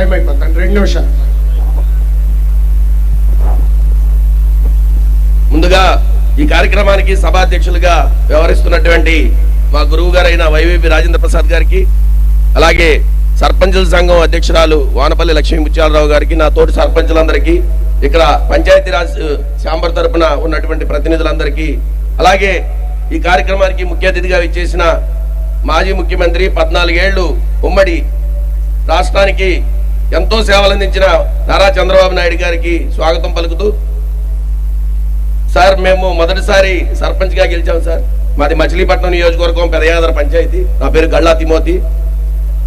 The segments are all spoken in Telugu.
టైం అయిపోతాను రెండు నిమిషాలు. ముందుగా ఈ కార్యక్రమానికి సభాధ్యక్షులుగా వ్యవహరిస్తున్నటువంటి మా గురువు గారైన వైవిపి రాజేంద్ర ప్రసాద్ గారికి అలాగే సర్పంచుల సంఘం అధ్యక్షురాలు వానపల్లి లక్ష్మీ ముత్యాలరావు గారికి నా తోటి సర్పంచులందరికీ ఇక్కడ పంచాయతీరాజ్ శాంబర్ తరపున ఉన్నటువంటి ప్రతినిధులందరికీ అలాగే ఈ కార్యక్రమానికి ముఖ్య అతిథిగా విచ్చేసిన మాజీ ముఖ్యమంత్రి పద్నాలుగేళ్ళు ఉమ్మడి రాష్ట్రానికి ఎంతో సేవలు అందించిన నారా చంద్రబాబు నాయుడు గారికి స్వాగతం పలుకుతూ సార్ మేము మొదటిసారి సర్పంచ్గా గెలిచాం సార్. మాది మచిలీపట్నం నియోజకవర్గం పెదయాదర పంచాయతీ. నా పేరు గళ్ళా తిమోతి.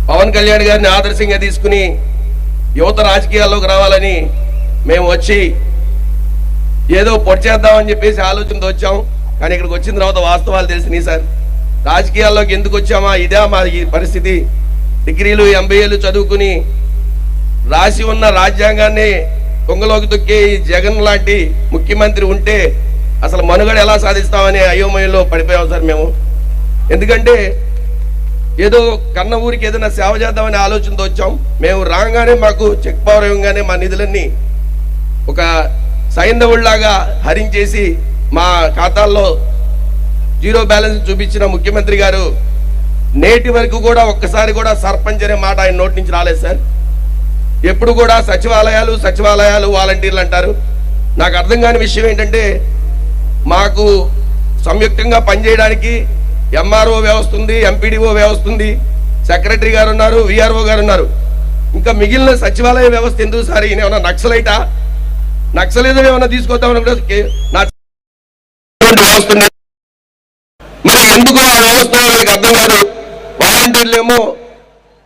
పవన్ కళ్యాణ్ గారిని ఆదర్శంగా తీసుకుని యువత రాజకీయాల్లోకి రావాలని మేము వచ్చి ఏదో పొడి చేద్దామని చెప్పేసి ఆలోచనతో వచ్చాం. కానీ ఇక్కడికి వచ్చిన తర్వాత వాస్తవాలు తెలిసినాయి సార్. రాజకీయాల్లోకి ఎందుకు వచ్చామా? ఇదే మా ఈ పరిస్థితి. డిగ్రీలు ఎంబీఏలు చదువుకుని రాసి ఉన్న రాజ్యాంగాన్ని కొంగలోకి తొక్కే ఈ జగన్ లాంటి ముఖ్యమంత్రి ఉంటే అసలు మనుగడ ఎలా సాధిస్తామని అయోమయంలో పడిపోయాం సార్ మేము. ఎందుకంటే ఏదో కన్న ఊరికి ఏదైనా సేవ చేద్దామనే ఆలోచనతో వచ్చాం. మేము రాగానే మాకు చెక్ పవర్ ఇవ్వగానే మా నిధులన్నీ ఒక సైంధవుళ్ళాగా హరించేసి మా ఖాతాల్లో జీరో బ్యాలెన్స్ చూపించిన ముఖ్యమంత్రి గారు నేటి వరకు కూడా ఒక్కసారి కూడా సర్పంచ్ అనే మాట ఆయన నోటి నుంచి రాలేదు సార్. ఎప్పుడు కూడా సచివాలయాలు సచివాలయాలు వాలంటీర్లు అంటారు. నాకు అర్థం కాని విషయం ఏంటంటే మాకు సంయుక్తంగా పనిచేయడానికి ఎంఆర్ఓ వ్యవస్థ ఉంది ఎంపీడీఓ వ్యవస్థ ఉంది సెక్రటరీ గారు ఉన్నారు విఆర్ఓ గారు ఉన్నారు. ఇంకా మిగిలిన సచివాలయ వ్యవస్థ ఎందుకు సార్? ఈయన ఏమన్నా నక్సలైటా? నక్సలిజం ఏమన్నా తీసుకొద్దామని కూడా నా మరి ఎందుకు ఆ వ్యవస్థ వాళ్ళకి అర్థం కాదు? వాలంటీర్లు ఏమో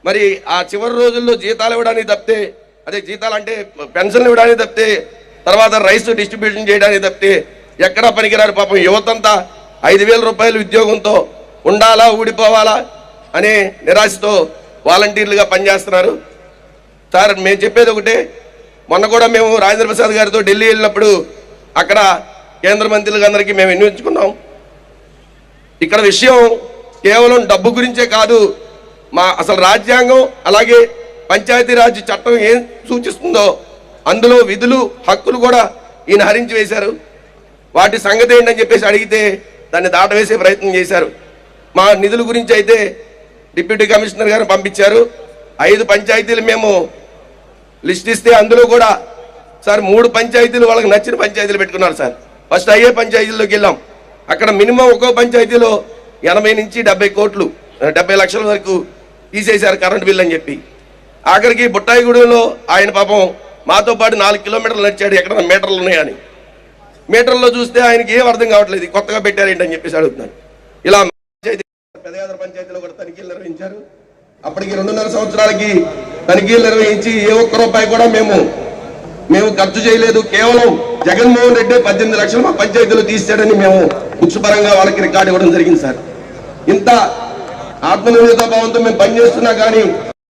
మరి ఆ చివరి రోజుల్లో జీతాలు ఇవ్వడానికి తప్పితే అదే జీతాలు అంటే పెన్షన్లు ఇవ్వడానికి తప్పితే తర్వాత రైస్ డిస్ట్రిబ్యూషన్ చేయడానికి తప్పితే ఎక్కడా పనికిరారు పాపం యువతంతా ఐదు వేల రూపాయలు ఉద్యోగంతో ఉండాలా ఊడిపోవాలా అనే నిరాశతో వాలంటీర్లుగా పనిచేస్తున్నారు. సార్ మేము చెప్పేది ఒకటే మొన్న కూడా మేము రాజేంద్ర ప్రసాద్ గారితో ఢిల్లీ వెళ్ళినప్పుడు అక్కడ కేంద్ర మంత్రులకు అందరికీ మేము వినియోగించుకున్నాం ఇక్కడ విషయం కేవలం డబ్బు గురించే కాదు మా అసలు రాజ్యాంగం అలాగే పంచాయతీరాజ్ చట్టం ఏం సూచిస్తుందో అందులో విధులు హక్కులు కూడా ఈయన హరించి వేశారు. వాటి సంగతి ఏంటని చెప్పేసి అడిగితే దాన్ని దాటవేసే ప్రయత్నం చేశారు. మా నిధుల గురించి అయితే డిప్యూటీ కమిషనర్ గారు పంపించారు. ఐదు పంచాయతీలు మేము లిస్ట్ ఇస్తే అందులో కూడా సార్ మూడు పంచాయతీలు వాళ్ళకి నచ్చిన పంచాయతీలు పెట్టుకున్నారు సార్. ఫస్ట్ అయ్యే పంచాయతీల్లోకి వెళ్ళాం. అక్కడ మినిమం ఒక్కో పంచాయతీలో ఎనభై నుంచి డెబ్బై కోట్లు డెబ్బై లక్షల వరకు తీసేశారు కరెంట్ బిల్ అని చెప్పి. ఆఖరికి బుట్టాయిగూడెంలో ఆయన పాపం మాతో పాటు నాలుగు కిలోమీటర్లు నడిచాడు ఎక్కడ మీటర్లు ఉన్నాయని. మీటర్లో చూస్తే ఆయనకి ఏం అర్థం కావట్లేదు ఇది కొత్తగా పెట్టారేంటి అని చెప్పేసి అడుగుతున్నాను ఇలా పంచాయతీ పెదయాదర పంచాయతీలో కూడా తనిఖీలు నిర్వహించారు. అప్పటికి రెండున్నర సంవత్సరాలకి తనిఖీలు నిర్వహించి ఏ ఒక్క రూపాయి కూడా మేము మేము ఖర్చు చేయలేదు. కేవలం జగన్మోహన్ రెడ్డి పద్దెనిమిది లక్షలు మా పంచాయతీలో తీసాడని మేము పరంగా వాళ్ళకి రికార్డు ఇవ్వడం జరిగింది సార్. ఇంత ఆత్మనిర్భరత భావంతో మేము పనిచేస్తున్నా కానీ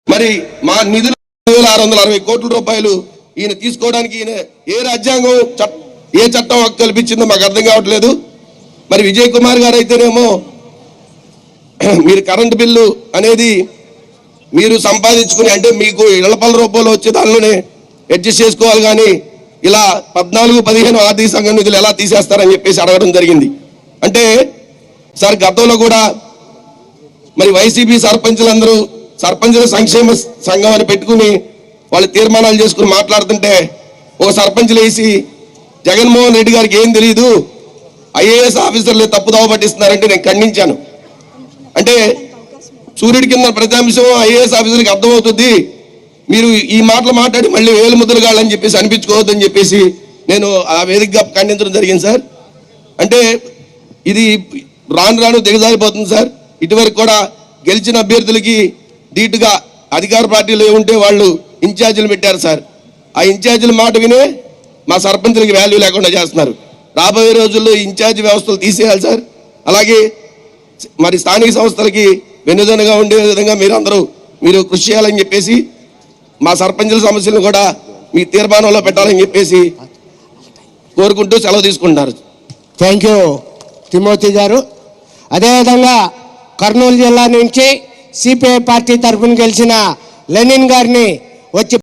మరి మా నిధులు వేల ఆరు వందల అరవై కోట్ల రూపాయలు ఈయన తీసుకోవడానికి ఈయన ఏ రాజ్యాంగం చట్- ఏ చట్టం కల్పించిందో మాకు అర్థం కావట్లేదు. మరి విజయ్ కుమార్ గారు అయితేనేమో మీరు కరెంటు బిల్లు అనేది మీరు సంపాదించుకుని అంటే మీకు ఇళ్ళపల రూపంలో వచ్చే దానిలోనే అడ్జస్ట్ చేసుకోవాలి కానీ ఇలా పద్నాలుగు పదిహేను ఆర్థిక సంఘం నిధులు ఎలా తీసేస్తారని చెప్పేసి అడగడం జరిగింది. అంటే సార్ గతంలో కూడా మరి వైసీపీ సర్పంచులందరూ సర్పంచుల సంక్షేమ సంఘం అని పెట్టుకుని వాళ్ళు తీర్మానాలు చేసుకుని మాట్లాడుతుంటే ఒక సర్పంచులు వేసి జగన్మోహన్ రెడ్డి గారికి ఏం తెలియదు ఐఏఎస్ ఆఫీసర్లు తప్పుదావ పట్టిస్తున్నారంటే నేను ఖండించాను. అంటే సూర్యుడి కింద ప్రతి అంశం ఐఏఎస్ ఆఫీసర్కి అర్థమవుతుంది. మీరు ఈ మాటలు మాట్లాడి మళ్ళీ వేలు ముద్రగాళ్ళని చెప్పేసి అనిపించుకోవద్దని చెప్పేసి నేను ఆ వేదికగా ఖండించడం జరిగింది సార్. అంటే ఇది రాను రాను దిగజారిపోతుంది సార్. ఇటువరకు కూడా గెలిచిన అభ్యర్థులకి ధీటుగా అధికార పార్టీలో ఉంటే వాళ్ళు ఇన్ఛార్జీలు పెట్టారు సార్. ఆ ఇన్ఛార్జీల మాట వినే మా సర్పంచులకి వాల్యూ లేకుండా చేస్తున్నారు. రాబోయే రోజుల్లో ఇన్ఛార్జి వ్యవస్థలు తీసేయాలి సార్. అలాగే మరి స్థానిక సంస్థలకి వెన్నుదనగా ఉండే విధంగా మీరు అందరూ మీరు కృషి చేయాలని చెప్పేసి మా సర్పంచుల సమస్యలను కూడా మీ తీర్మానంలో పెట్టాలని చెప్పేసి కోరుకుంటూ సెలవు తీసుకుంటున్నారు. థ్యాంక్ యూ తిమోతి గారు. అదేవిధంగా కర్నూలు జిల్లా నుంచి సిపిఐ పార్టీ తరఫున గెలిచిన లెనిన్ గారిని వచ్చి